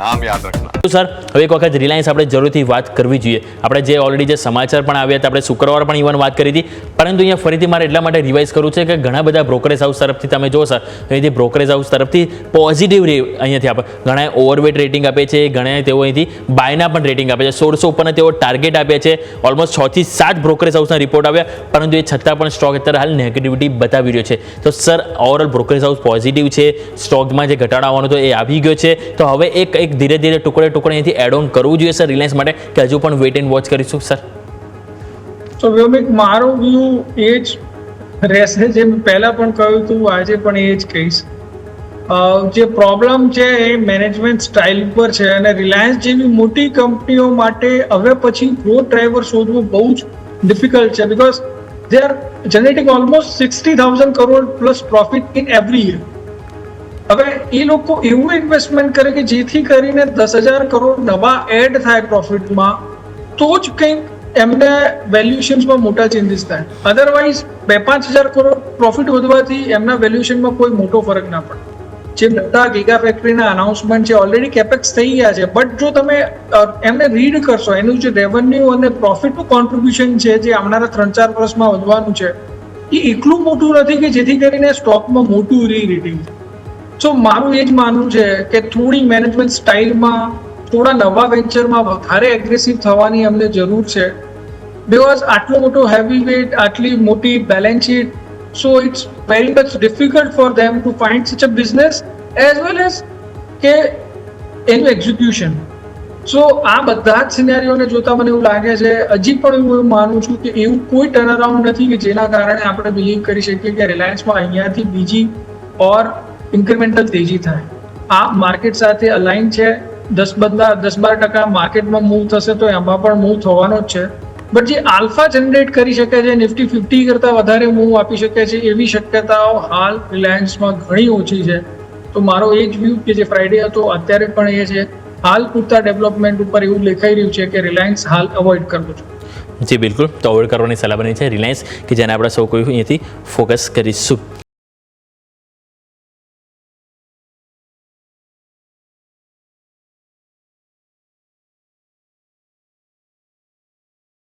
નામ યાદ રાખના. સર, હવે એક વખત રિલાયન્સ આપણે જરૂરથી વાત કરવી જોઈએ. આપણે જે ઓલરેડી જે સમાચાર પણ આવ્યા હતા, આપણે શુક્રવાર પણ ઇવન વાત કરી હતી. પરંતુ અહીંયા ફરીથી મારે એટલા માટે રિવાઇઝ કરવું છે કે ઘણા બધા બ્રોકરેજ હાઉસ તરફથી તમે જો સર, અહીંથી બ્રોકરેજ હાઉસ તરફથી પોઝિટિવ રે અહીંયાથી આપણે ઘણા ઓવરવેટ રેટિંગ આપે છે ઘણા તેઓ અહીંથી બાયના પણ રેટિંગ આપે છે. સોળસો ઉપરના તેઓ ટાર્ગેટ આપ્યા છે. ઓલમોસ્ટ છથી સાત બ્રોકરેજ હાઉસના રિપોર્ટ આવ્યા, પરંતુ એ છતાં પણ સ્ટોક અત્યારે હાલ નેગેટિવિટી બતાવી રહ્યો છે. તો sir overall brokerage house positive છે સ્ટોકમાં જે ઘટાડો આવવાનો હતો એ આવી ગયો છે. તો હવે એક એક ધીરે ધીરે ટુકડે ટુકડે અહીંથી એડ ઓન કરવું જોઈએ સર રિલાયન્સ માટે, કે હજુ પણ વેટ એન્ડ વોચ કરીશું સર તો વ્યોમિક મારો વ્યૂ એ જ રહેશે, જે મેં પહેલાં પણ કહ્યું હતું, આજે પણ એ જ કહીશ. જે પ્રોબ્લેમ છે એ મેનેજમેન્ટ સ્ટાઇલ પર છે અને રિલાયન્સ જેવી મોટી કંપનીઓ માટે હવે પછી ગ્રોથ ડ્રાઈવર શોધવું બહુ જ ડિફિકલ્ટ છે because are generating almost sixty thousand crore plus profit in every year હવે એ લોકો એવું ઇન્વેસ્ટમેન્ટ કરે કે જેથી કરીને દસ હજાર કરોડ નવા એડ થાય પ્રોફિટમાં તો જ કંઈક એમને વેલ્યુએશન્સમાં મોટા ચેન્જીસ થાય. અધરવાઇઝ બે પાંચ હજાર કરોડ પ્રોફિટ વધવાથી એમના વેલ્યુએશનમાં કોઈ મોટો ફરક ના પડે. જે બધા ગીગા ફેક્ટરીના અનાઉન્સમેન્ટ છે ઓલરેડી કેપેક્સ થઈ ગયા છે. બટ જો તમે એમને રીડ કરશો, એનું જે રેવન્યુ અને પ્રોફિટનું કોન્ટ્રીબ્યુશન છે, જે આવનારા ત્રણ ચાર વર્ષમાં વધવાનું છે એ એટલું મોટું નથી કે જેથી કરીને સ્ટોકમાં મોટું રી રેટિંગ સો મારું એ જ માનવું છે કે થોડી મેનેજમેન્ટ સ્ટાઇલમાં થોડા નવા વેન્ચરમાં વધારે એગ્રેસિવ થવાની અમને જરૂર છે. બિકોઝ આટલો મોટો હેવી વેટ આટલી મોટી balance sheet so it's very much difficult for them to find such a business as well as કે એનું એક્ઝિક્યુશન સો આ બધા જ સિનેરીઓને જોતા મને એવું લાગે છે, હજી પણ હું એવું માનું છું કે એવું કોઈ ટર્ન અરાઉન્ડ નથી કે જેના કારણે આપણે બિલીવ કરી શકીએ કે રિલાયન્સમાં અહીંયાથી બીજી ઓર ઇન્ક્રિમેન્ટલ તેજી થાય. આ માર્કેટ સાથે અલાઇન છે. દસ બદલા દસ બાર ટકા માર્કેટમાં મૂવ થશે તો એમાં પણ મૂવ થવાનો જ છે. બટ જે આલ્ફા જનરેટ કરી શકે છે નિફ્ટી ફિફ્ટી કરતાં વધારે મૂવ આપી શકે છે, એવી શક્યતાઓ હાલ રિલાયન્સમાં ઘણી ઓછી છે. તો મારો એ જ વ્યૂ કે જે ફ્રાઈડે હતો, અત્યારે પણ એ છે. હાલ પૂરતા ડેવલપમેન્ટ ઉપર એવું લેખાઈ રહ્યું છે કે રિલાયન્સ હાલ અવોઇડ કરવું છે. જી, બિલકુલ. તો અવોઇડ કરવાની સલાહ બની છે રિલાયન્સ કે જેને આપણે સૌ કોઈ અહીંયાથી ફોકસ કરીશું.